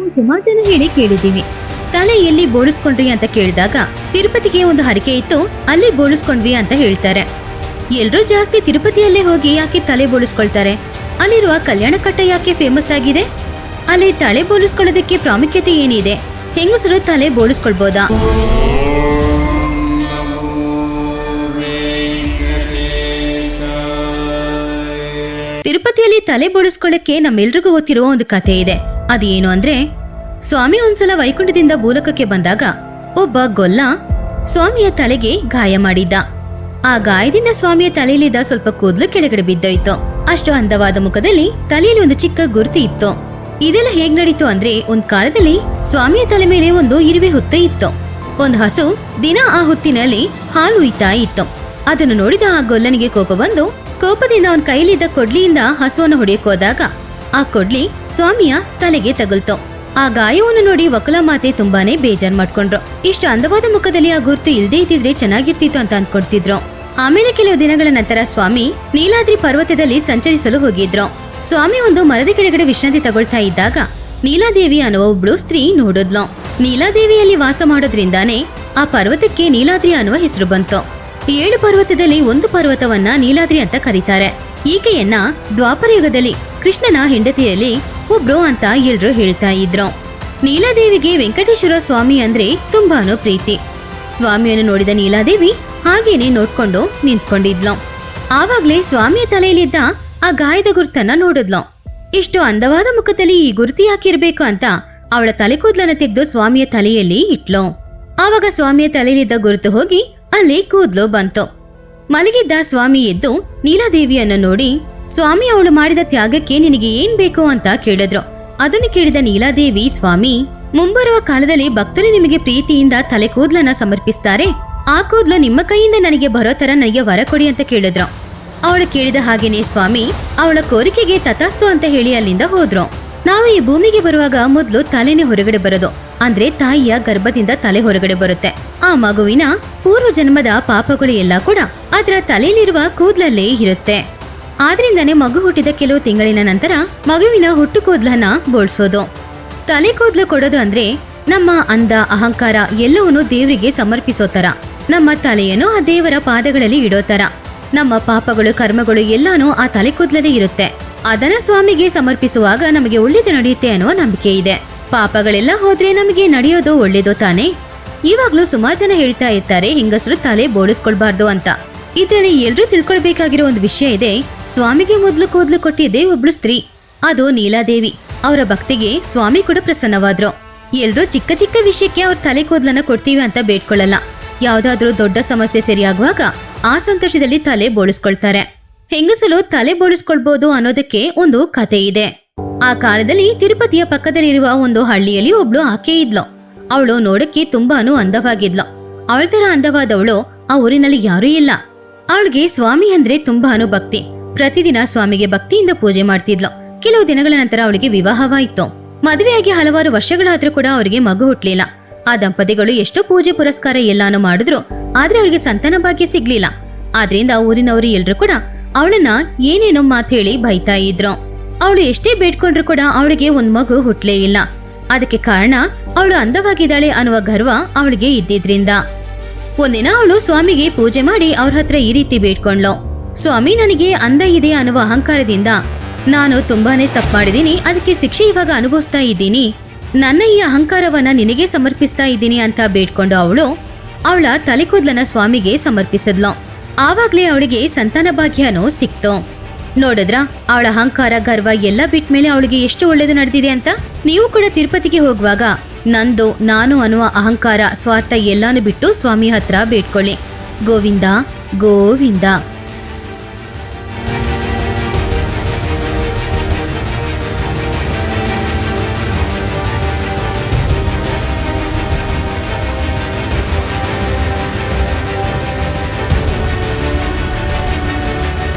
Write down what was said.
ನಾವು ಸಮಾಜನ ಹೇಳಿ ಕೇಳಿದ್ದೀವಿ. ತಲೆ ಎಲ್ಲಿ ಬೋಳಿಸ್ಕೊಂಡ್ರಿ ಅಂತ ಕೇಳಿದಾಗ ತಿರುಪತಿಗೆ ಒಂದು ಹರಿಕೆ ಇತ್ತು, ಅಲ್ಲಿ ಬೋಳಿಸ್ಕೊಂಡ್ವಿ ಅಂತ ಹೇಳ್ತಾರೆ. ಎಲ್ರೂ ಜಾಸ್ತಿ ತಿರುಪತಿಯಲ್ಲೇ ಹೋಗಿ ಯಾಕೆ ತಲೆ ಬೋಳಿಸ್ಕೊಳ್ತಾರೆ? ಅಲ್ಲಿರುವ ಕಲ್ಯಾಣ ಕಟ್ಟ ಯಾಕೆ ಫೇಮಸ್ ಆಗಿದೆ? ಅಲ್ಲಿ ತಲೆ ಬೋಳಿಸ್ಕೊಳ್ಳೋದಕ್ಕೆ ಪ್ರಾಮುಖ್ಯತೆ ಏನಿದೆ? ಹೆಂಗಸರು ತಲೆ ಬೋಳಿಸ್ಕೊಳ್ಬೋದಾ? ತಿರುಪತಿಯಲ್ಲಿ ತಲೆ ಬೋಳಿಸ್ಕೊಳ್ಳಕ್ಕೆ ನಮ್ಮೆಲ್ರಿಗೂ ಗೊತ್ತಿರುವ ಒಂದು ಕಥೆ ಇದೆ. ಅದೇನು ಅಂದ್ರೆ, ಸ್ವಾಮಿ ಒಂದ್ಸಲ ವೈಕುಂಠದಿಂದ ಭೂಲಕಕ್ಕೆ ಬಂದಾಗ ಒಬ್ಬ ಗೊಲ್ಲ ಸ್ವಾಮಿಯ ತಲೆಗೆ ಗಾಯ ಮಾಡಿದ್ದ. ಆ ಗಾಯದಿಂದ ಸ್ವಾಮಿಯ ತಲೆಯಲ್ಲಿದ್ದ ಸ್ವಲ್ಪ ಕೂದಲು ಕೆಳಗಡೆ ಬಿದ್ದೋಯ್ತು. ಅಷ್ಟು ಅಂದವಾದ ಮುಖದಲ್ಲಿ ತಲೆಯಲ್ಲಿ ಒಂದು ಚಿಕ್ಕ ಗುರುತು ಇತ್ತು. ಇದೆಲ್ಲ ಹೇಗ್ ನಡೀತು ಅಂದ್ರೆ, ಒಂದ್ ಕಾಲದಲ್ಲಿ ಸ್ವಾಮಿಯ ತಲೆ ಮೇಲೆ ಒಂದು ಇರುವೆ ಹೊತ್ತು ಇತ್ತು. ಒಂದು ಹಸು ದಿನ ಆ ಹುತ್ತಿನಲ್ಲಿ ಹಾಲು ಉಯ್ತಾ ಇತ್ತು. ಅದನ್ನು ನೋಡಿದ ಆ ಗೊಲ್ಲನಿಗೆ ಕೋಪ ಬಂದು, ಕೋಪದಿಂದ ಅವನ ಕೈಲಿದ್ದ ಕೊಡ್ಲಿಯಿಂದ ಹಸುವನ್ನು ಹೊಡೆಯಕ್ ಹೋದಾಗ ಆ ಕೊಡ್ಲಿ ಸ್ವಾಮಿಯ ತಲೆಗೆ ತಗುಲ್ತು. ಆ ಗಾಯವನ್ನು ನೋಡಿ ವಕುಲ ಮಾತೆ ತುಂಬಾನೇ ಬೇಜಾರ್ ಮಾಡ್ಕೊಂಡ್ರು. ಇಷ್ಟು ಅಂದವಾದ ಮುಖದಲ್ಲಿ ಆ ಗುರ್ತು ಇಲ್ದೇ ಇದ್ದಿದ್ರೆ ಚೆನ್ನಾಗಿರ್ತಿತ್ತು ಅಂತ ಅನ್ಕೊಡ್ತಿದ್ರು. ಆಮೇಲೆ ಕೆಲವು ದಿನಗಳ ನಂತರ ಸ್ವಾಮಿ ನೀಲಾದ್ರಿ ಪರ್ವತದಲ್ಲಿ ಸಂಚರಿಸಲು ಹೋಗಿದ್ರು. ಸ್ವಾಮಿ ಒಂದು ಮರದ ಕೆಳಗಡೆ ವಿಶ್ರಾಂತಿ ತಗೊಳ್ತಾ ಇದ್ದಾಗ ನೀಲಾದೇವಿ ಅನ್ನುವ ಒಬ್ಳು ಸ್ತ್ರೀ ನೋಡಿದ್ಲು. ನೀಲಾದೇವಿಯಲ್ಲಿ ವಾಸ ಮಾಡೋದ್ರಿಂದಾನೇ ಆ ಪರ್ವತಕ್ಕೆ ನೀಲಾದ್ರಿ ಅನ್ನುವ ಹೆಸರು ಬಂತು. ಏಳು ಪರ್ವತದಲ್ಲಿ ಒಂದು ಪರ್ವತವನ್ನ ನೀಲಾದ್ರಿ ಅಂತ ಕರೀತಾರೆ. ಈಕೆಯನ್ನ ದ್ವಾಪರ ಯುಗದಲ್ಲಿ ಕೃಷ್ಣನ ಹೆಂಡತಿಯಲ್ಲಿ ಒಬ್ರು ಅಂತ ಎಲ್ರು ಹೇಳ್ತಾ ಇದ್ರು. ನೀಲಾದೇವಿಗೆ ವೆಂಕಟೇಶ್ವರ ಸ್ವಾಮಿ ಅಂದ್ರೆ ತುಂಬಾನು ಪ್ರೀತಿ. ಸ್ವಾಮಿಯನ್ನು ನೋಡಿದ ನೀಲಾದೇವಿ ಹಾಗೇನೆ ನೋಡ್ಕೊಂಡು ನಿಂತ್ಕೊಂಡಿದ್ಲು. ಆವಾಗ್ಲೇ ಸ್ವಾಮಿಯ ತಲೆಯಲ್ಲಿದ್ದ ಆ ಗಾಯದ ಗುರ್ತನ್ನ ನೋಡಿದ್ಲು. ಇಷ್ಟು ಅಂದವಾದ ಮುಖದಲ್ಲಿ ಈ ಗುರುತಿ ಹಾಕಿರ್ಬೇಕು ಅಂತ ಅವಳ ತಲೆ ಕೂದ್ಲನ್ನ ತೆಗೆದು ಸ್ವಾಮಿಯ ತಲೆಯಲ್ಲಿ ಇಟ್ಲು. ಆವಾಗ ಸ್ವಾಮಿಯ ತಲೆಯಲ್ಲಿದ್ದ ಗುರುತು ಹೋಗಿ ಅಲ್ಲಿ ಕೂದ್ಲು ಬಂತು. ಮಲಗಿದ್ದ ಸ್ವಾಮಿ ಎದ್ದು ನೀಲಾದೇವಿಯನ್ನು ನೋಡಿ ಸ್ವಾಮಿ ಅವಳು ಮಾಡಿದ ತ್ಯಾಗಕ್ಕೆ ನಿನಗೆ ಏನ್ ಬೇಕು ಅಂತ ಕೇಳಿದ್ರು. ಅದನ್ನು ಕೇಳಿದ ನೀಲಾದೇವಿ, ಸ್ವಾಮಿ, ಮುಂಬರುವ ಕಾಲದಲ್ಲಿ ಭಕ್ತರು ನಿಮಗೆ ಪ್ರೀತಿಯಿಂದ ತಲೆ ಕೂದ್ಲನ್ನ ಸಮರ್ಪಿಸ್ತಾರೆ. ಆ ಕೂದ್ಲು ನಿಮ್ಮ ಕೈಯಿಂದ ನನಗೆ ಬರೋ ತರ ನನಗೆ ವರ ಕೊಡಿ ಅಂತ ಕೇಳಿದ್ರು. ಅವಳು ಕೇಳಿದ ಹಾಗೇನೆ, ಸ್ವಾಮಿ, ಅವಳ ಕೋರಿಕೆಗೆ ತಥಾಸ್ತು ಅಂತ ಹೇಳಿ ಅಲ್ಲಿಂದ ಹೋದ್ರು. ನಾವು ಈ ಭೂಮಿಗೆ ಬರುವಾಗ ಮೊದಲು ತಲೆನೇ ಹೊರಗಡೆ ಬರೋದು. ಅಂದ್ರೆ ತಾಯಿಯ ಗರ್ಭದಿಂದ ತಲೆ ಹೊರಗಡೆ ಬರುತ್ತೆ. ಆ ಮಗುವಿನ ಪೂರ್ವ ಜನ್ಮದ ಪಾಪಗಳು ಎಲ್ಲ ಕೂಡ ಅದರ ತಲೆಯಲ್ಲಿರುವ ಕೂದ್ಲಲ್ಲೇ ಇರುತ್ತೆ. ಆದ್ರಿಂದನೇ ಮಗು ಹುಟ್ಟಿದ ಕೆಲವು ತಿಂಗಳಿನ ನಂತರ ಮಗುವಿನ ಹುಟ್ಟು ಕೂದ್ಲನ್ನ ಬೋಳ್ಸೋದು. ತಲೆ ಕೂದ್ಲು ಕೊಡೋದು ಅಂದ್ರೆ ನಮ್ಮ ಅಂದ ಅಹಂಕಾರ ಎಲ್ಲವನ್ನೂ ದೇವರಿಗೆ ಸಮರ್ಪಿಸೋ ತರ ನಮ್ಮ ತಲೆಯನ್ನು ಆ ದೇವರ ಪಾದಗಳಲ್ಲಿ ಇಡೋ ತರ ನಮ್ಮ ಪಾಪಗಳು, ಕರ್ಮಗಳು ಎಲ್ಲಾನು ಆ ತಲೆ ಕೂದ್ಲದೇ ಇರುತ್ತೆ. ಅದನ್ನ ಸ್ವಾಮಿಗೆ ಸಮರ್ಪಿಸುವಾಗ ನಮಗೆ ಒಳ್ಳೇದು ನಡೆಯುತ್ತೆ ಅನ್ನೋ ನಂಬಿಕೆ ಇದೆ. ಪಾಪಗಳೆಲ್ಲ ಹೋದ್ರೆ ನಮಗೆ ನಡೆಯೋದು ಒಳ್ಳೇದು ತಾನೇ? ಇವಾಗ್ಲೂ ಸುಮಾರು ಜನ ಹೇಳ್ತಾ ಇರ್ತಾರೆ, ಹೆಂಗಸರು ತಲೆ ಬೋಳಿಸ್ಕೊಳ್ಬಾರ್ದು ಅಂತ. ಇದ್ರಲ್ಲಿ ಎಲ್ರೂ ತಿಳ್ಕೊಳ್ಬೇಕಾಗಿರೋ ಒಂದು ವಿಷಯ ಇದೆ. ಸ್ವಾಮಿಗೆ ಮೊದಲು ಕೂದ್ಲು ಕೊಟ್ಟಿದ್ದೇ ಒಬ್ಳು ಸ್ತ್ರೀ. ಅದು ನೀಲಾದೇವಿ. ಅವರ ಭಕ್ತಿಗೆ ಸ್ವಾಮಿ ಕೂಡ ಪ್ರಸನ್ನವಾದ್ರು. ಎಲ್ರೂ ಚಿಕ್ಕ ಚಿಕ್ಕ ವಿಷಯಕ್ಕೆ ಅವ್ರ ತಲೆ ಕೂದಲನ್ನ ಕೊಡ್ತೀವಿ ಅಂತ ಬೇಡ್ಕೊಳ್ಳಲ್ಲ. ಯಾವ್ದಾದ್ರೂ ದೊಡ್ಡ ಸಮಸ್ಯೆ ಸರಿಯಾಗುವಾಗ ಆ ಸಂತೋಷದಲ್ಲಿ ತಲೆ ಬೋಳಿಸ್ಕೊಳ್ತಾರೆ. ಹೆಂಗಸಲು ತಲೆ ಬೋಳಿಸ್ಕೊಳ್ಬಹುದು ಅನ್ನೋದಕ್ಕೆ ಒಂದು ಕತೆ ಇದೆ. ಆ ಕಾಲದಲ್ಲಿ ತಿರುಪತಿಯ ಪಕ್ಕದಲ್ಲಿರುವ ಒಂದು ಹಳ್ಳಿಯಲ್ಲಿ ಒಬ್ಳು ಆಕೆ ಇದ್ಲು. ಅವಳು ನೋಡಕ್ಕೆ ತುಂಬಾನು ಅಂದವಾಗಿದ್ಲು. ಅವಳ ತರ ಅಂದವಾದವಳು ಆ ಊರಿನಲ್ಲಿ ಯಾರೂ ಇಲ್ಲ. ಅವಳಿಗೆ ಸ್ವಾಮಿ ಅಂದ್ರೆ ತುಂಬಾನು ಭಕ್ತಿ ಪ್ರತಿದಿನ ಸ್ವಾಮಿಗೆ ಭಕ್ತಿಯಿಂದ ಪೂಜೆ ಮಾಡ್ತಿದ್ಲು. ಕೆಲವು ದಿನಗಳ ನಂತರ ಅವಳಿಗೆ ವಿವಾಹವಾಯಿತು. ಮದುವೆಯಾಗಿ ಹಲವಾರು ವರ್ಷಗಳಾದ್ರೂ ಕೂಡ ಅವರಿಗೆ ಮಗು ಹುಟ್ಲಿಲ್ಲ. ಆ ದಂಪತಿಗಳು ಎಷ್ಟು ಪೂಜೆ ಪುರಸ್ಕಾರ ಎಲ್ಲಾನು ಮಾಡಿದ್ರು, ಆದ್ರೆ ಅವರಿಗೆ ಸಂತಾನ ಭಾಗ್ಯ ಸಿಗ್ಲಿಲ್ಲ. ಆದ್ರಿಂದ ಊರಿನವರು ಎಲ್ರು ಕೂಡ ಅವಳನ್ನ ಏನೇನೋ ಮಾತು ಹೇಳಿ ಬೈತಾ ಇದ್ರು. ಅವಳು ಎಷ್ಟೇ ಬೇಡ್ಕೊಂಡ್ರು ಕೂಡ ಅವಳಿಗೆ ಒಂದ್ ಮಗು ಹುಟ್ಲೇ ಇಲ್ಲ. ಅದಕ್ಕೆ ಕಾರಣ ಅವಳು ಅಂದವಾಗಿದ್ದಾಳೆ ಅನ್ನುವ ಗರ್ವ ಅವಳಿಗೆ ಇದ್ದಿದ್ರಿಂದ. ಒಂದಿನ ಅವಳು ಸ್ವಾಮಿಗೆ ಪೂಜೆ ಮಾಡಿ ಅವ್ರ ಹತ್ರ ಈ ರೀತಿ ಬೇಡ್ಕೊಂಡ್ಲು. ಸ್ವಾಮಿ, ನನಗೆ ಅಂದ ಇದೆ ಅನ್ನುವ ಅಹಂಕಾರದಿಂದ ನಾನು ತುಂಬಾನೇ ತಪ್ಪು ಮಾಡಿದ್ದೀನಿ. ಅದಕ್ಕೆ ಶಿಕ್ಷೆ ಇವಾಗ ಅನುಭವಿಸ್ತಾ ಇದ್ದೀನಿ. ನನ್ನ ಈ ಅಹಂಕಾರವನ್ನ ನಿನಗೆ ಸಮರ್ಪಿಸ್ತಾ ಇದ್ದೀನಿ ಅಂತ ಬೇಡ್ಕೊಂಡು ಅವಳು ಅವಳ ತಲೆಕೂದ್ಲನ್ನ ಸ್ವಾಮಿಗೆ ಸಮರ್ಪಿಸಿದ್ಲು. ಆವಾಗ್ಲೇ ಅವಳಿಗೆ ಸಂತಾನ ಭಾಗ್ಯನೂ ಸಿಕ್ತು. ನೋಡಿದ್ರ, ಅವಳ ಅಹಂಕಾರ, ಗರ್ವ ಎಲ್ಲ ಬಿಟ್ಮೇಲೆ ಅವಳಿಗೆ ಎಷ್ಟು ಒಳ್ಳೇದು ನಡೆದಿದೆ ಅಂತ? ನೀವು ಕೂಡ ತಿರುಪತಿಗೆ ಹೋಗುವಾಗ ನಂದು ನಾನು ಅನ್ನುವ ಅಹಂಕಾರ ಸ್ವಾರ್ಥ ಎಲ್ಲಾನು ಬಿಟ್ಟು ಸ್ವಾಮಿ ಹತ್ರ ಬೇಡ್ಕೊಳ್ಳಿ. ಗೋವಿಂದ ಗೋವಿಂದ.